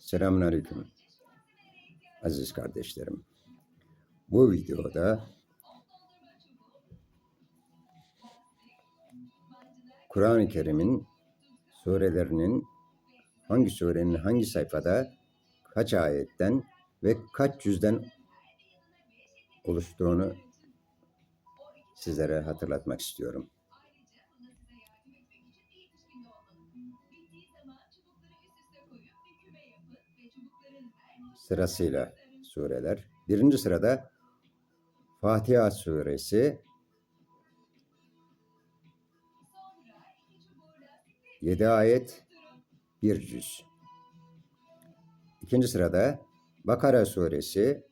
Selamünaleyküm aziz kardeşlerim. Bu videoda Kur'an-ı Kerim'in surelerinin hangi surenin hangi sayfada kaç ayetten ve kaç yüzden oluştuğunu sizlere hatırlatmak istiyorum. Sırasıyla sureler. Birinci sırada Fatiha suresi 7 ayet 1 cüz. İkinci sırada Bakara suresi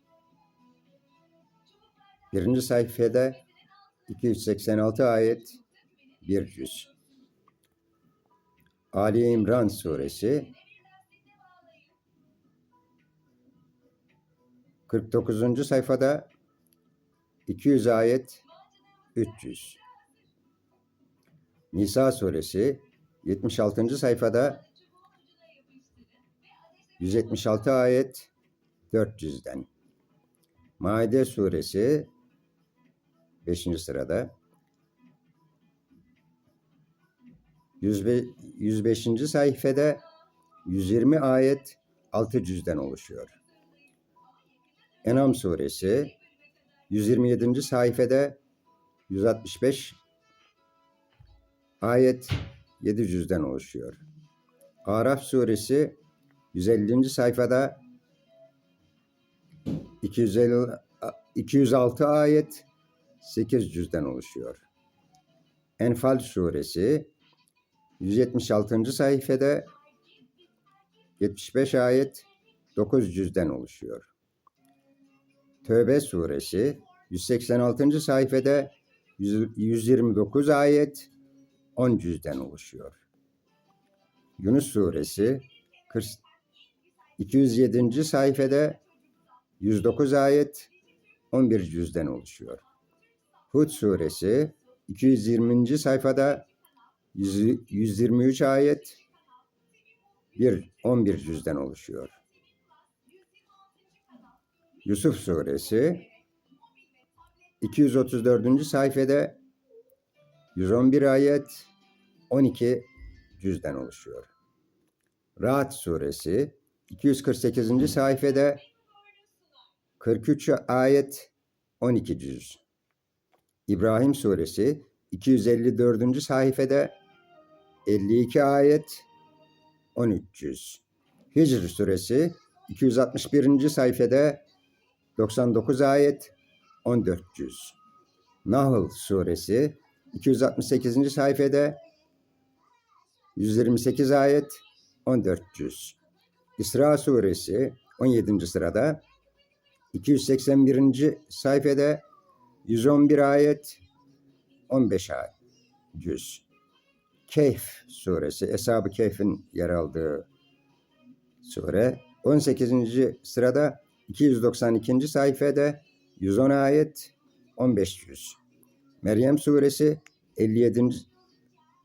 birinci sayfada 286 ayet 1 cüz. Ali İmran suresi 49. sayfada 200 ayet 300. Nisa suresi 76. sayfada 176 ayet 400'den. Maide suresi 5. sırada 105. 105. sayfada 120 ayet 600'den oluşuyor. Enam suresi 127. sayfada 165 ayet 700'den oluşuyor. Araf suresi 150. sayfada 250, 206 ayet 800'den oluşuyor. Enfal suresi 176. sayfada 75 ayet 900'den oluşuyor. Tövbe suresi 186. sayfada 129 ayet 10 cüzden oluşuyor. Yunus suresi 40, 207. sayfada 109 ayet 11 cüzden oluşuyor. Hud suresi 220. sayfada 100, 123 ayet 1 11 cüzden oluşuyor. Yusuf suresi 234. sayfada 111 ayet 12 cüzden oluşuyor. Rahat suresi 248. sayfada 43 ayet 12 cüz. İbrahim suresi 254. sayfada 52 ayet 13 cüz. Hicr suresi 261. sayfada 99 ayet 14 cüz. Nahl suresi 268. sayfada 128 ayet 14 cüz. İsra suresi 17. sırada 281. sayfada 111 ayet 15 ayet cüz. Keyf suresi, Eshab-ı Keyf'in yer aldığı sure 18. sırada 292. sayfada 110 ayet 15 yüz. Meryem suresi 57.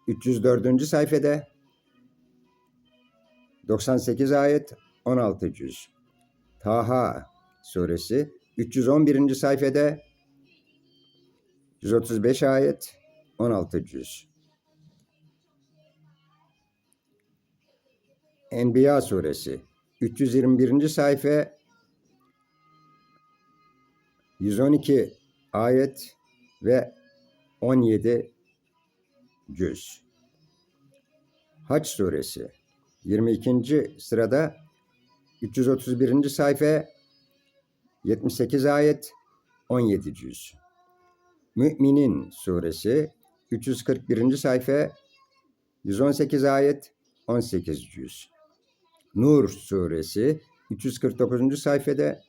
304. sayfada 98 ayet 16 yüz. Taha suresi 311. sayfada 135 ayet 16 yüz. Enbiya suresi 321. sayfa 112 ayet ve 17 cüz. Haç suresi 22. sırada 331. sayfa 78 ayet 17 cüz. Müminin suresi 341. sayfa 118 ayet 18 cüz. Nur suresi 349. sayfada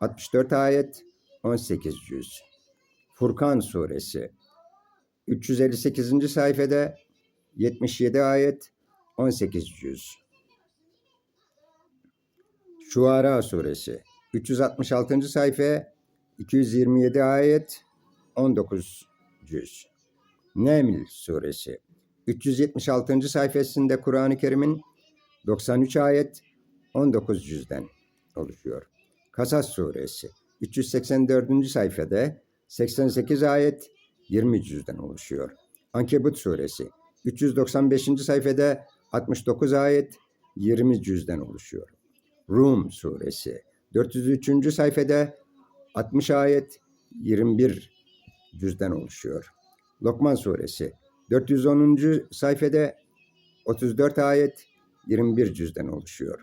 64 ayet 18 cüz. Furkan suresi 358. sayfada 77 ayet 18 cüz. Şuara suresi 366. sayfa 227 ayet 19 cüz. Neml suresi 376. sayfasında Kur'an-ı Kerim'in 93 ayet 19 cüzden oluşuyor. Kasas suresi 384. sayfada 88 ayet 20 cüzden oluşuyor. Ankebut suresi 395. sayfada 69 ayet 20 cüzden oluşuyor. Rum suresi 403. sayfada 60 ayet 21 cüzden oluşuyor. Lokman suresi 410. sayfada 34 ayet 21 cüzden oluşuyor.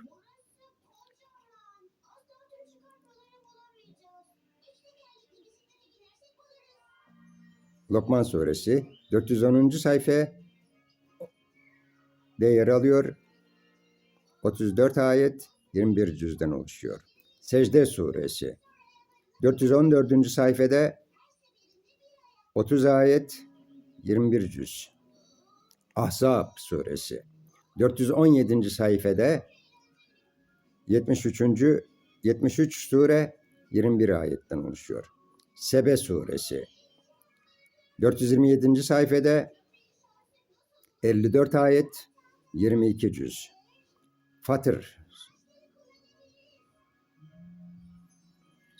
Lokman suresi 410. sayfa de yer alıyor. 34 ayet 21 cüzden oluşuyor. Secde suresi 414. sayfada 30 ayet 21 cüz. Ahzab suresi 417. sayfada 73. 73 sure 21 ayetten oluşuyor. Sebe suresi 427. sayfada 54 ayet 22 cüz. Fatır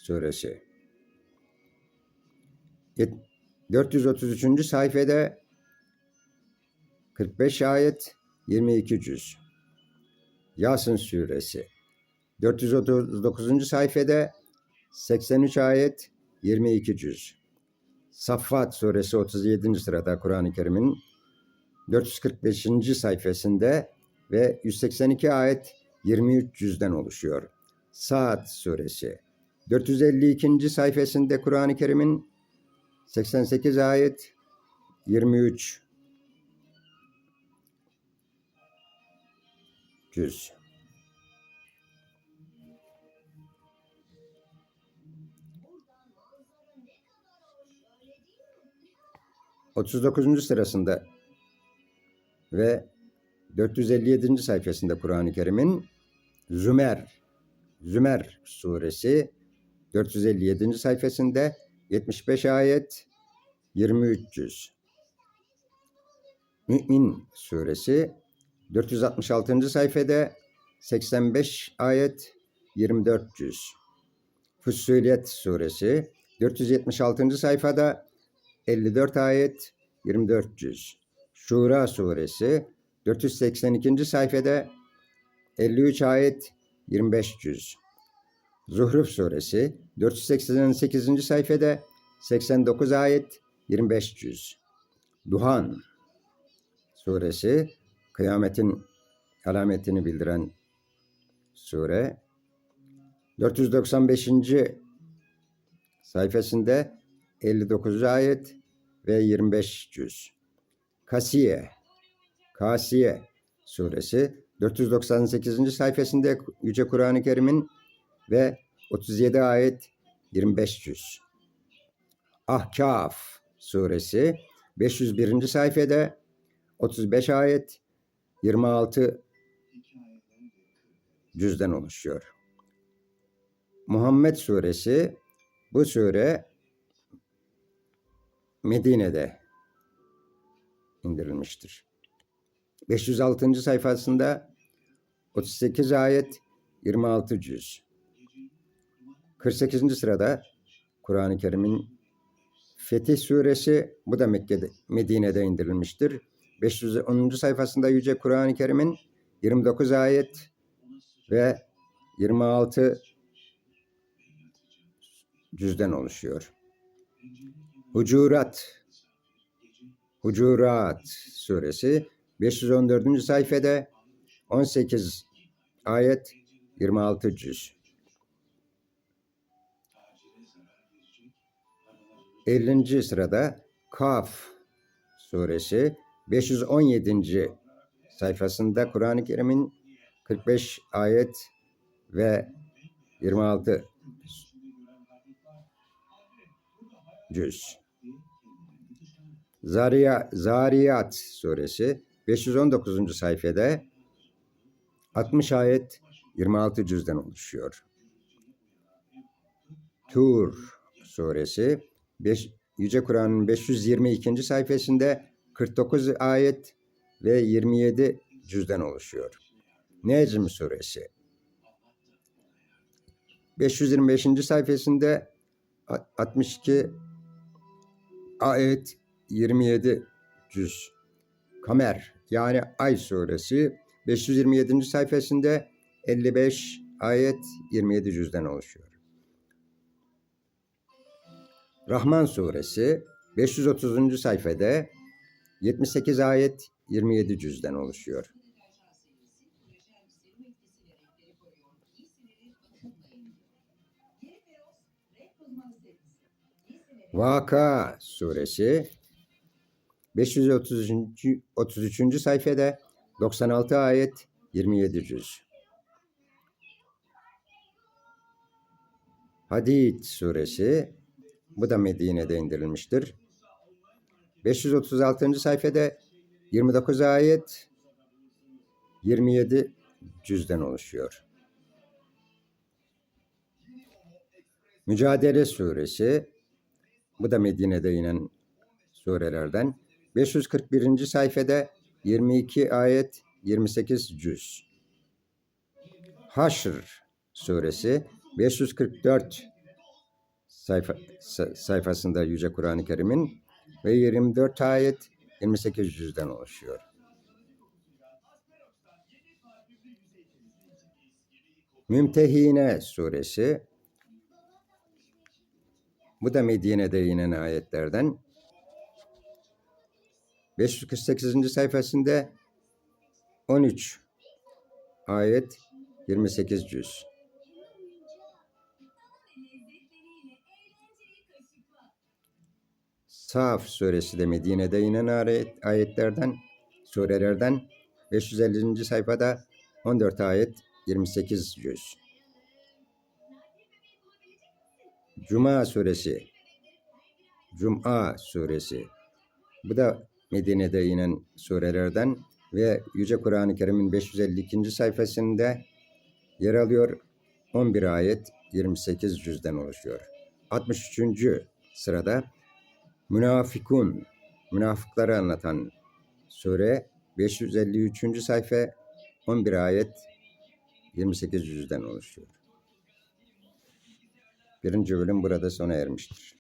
suresi. Yet- 433. sayfada 45 ayet 22 cüz. Yasin suresi. 439. sayfada 83 ayet 22 cüz. Saffat suresi 37. sırada Kur'an-ı Kerim'in 445. sayfasında ve 182 ayet 23 cüzden oluşuyor. Saat suresi 452. sayfasında Kur'an-ı Kerim'in 88 ayet 23 cüz. Otuz dokuzuncu sırasında ve 457. sayfasında Kur'an-ı Kerim'in Zümer Zümer suresi 457. sayfasında 75 ayet 23 cüz. Mü'min suresi 466. sayfada 85 ayet 24 cüz. Fussilet suresi 476. sayfada 54 ayet 24 cüz. Şura suresi 482. sayfada 53 ayet 25 cüz. Zuhruf suresi 488. sayfada 89 ayet 25 cüz. Duhan suresi kıyametin alametini bildiren sure 495. sayfasında 59 ayet ve 25 cüz. Kasiye Kasiye suresi 498. sayfasında Yüce Kur'an-ı Kerim'in ve 37 ayet 25 cüz. Ahkaf suresi 501. sayfada 35 ayet 26 cüzden oluşuyor. Muhammed suresi bu sure Medine'de indirilmiştir. 506. sayfasında 38 ayet 26 cüz. 48. sırada Kur'an-ı Kerim'in Fetih suresi bu da Mekke'de, Medine'de indirilmiştir. 510. sayfasında Yüce Kur'an-ı Kerim'in 29 ayet ve 26 cüzden oluşuyor. Hucurat Hucurat suresi 514. sayfada 18 ayet 26 cüz. 50. sırada Kaf suresi 517. sayfasında Kur'an-ı Kerim'in 45 ayet ve 26 cüz. Zariya, Zariyat suresi 519. sayfada 60 ayet 26 cüzden oluşuyor. Tur suresi 5, Yüce Kur'an'ın 522. sayfasında 49 ayet ve 27 cüzden oluşuyor. Necm suresi 525. sayfasında a- 62 ayet 27 cüz. Kamer yani Ay suresi 527. sayfasında 55 ayet 27 cüzden oluşuyor. Rahman suresi 530. sayfada 78 ayet 27 cüzden oluşuyor. Vaka suresi 533. 33. sayfada 96 ayet 27 cüz. Hadid suresi bu da Medine'de indirilmiştir. 536. sayfada 29 ayet 27 cüzden oluşuyor. Mücadele suresi bu da Medine'de inen surelerden 541. sayfada 22 ayet 28 cüz. Haşr suresi 544 sayfa, sa- sayfasında Yüce Kur'an-ı Kerim'in ve 24 ayet 28 cüzden oluşuyor. Mümtehine suresi bu da Medine'de inen ayetlerden 548. sayfasında 13 ayet 28 cüz. Saf suresi de Medine'de inen ayet, ayetlerden, surelerden 550. sayfada 14 ayet 28 cüz. Cuma suresi Cuma suresi bu da Medine'de inen surelerden ve Yüce Kur'an-ı Kerim'in 552. sayfasında yer alıyor. 11 ayet 28 cüzden oluşuyor. 63. sırada Münafikun, münafıkları anlatan sure 553. sayfa 11 ayet 28 cüzden oluşuyor. Birinci bölüm burada sona ermiştir.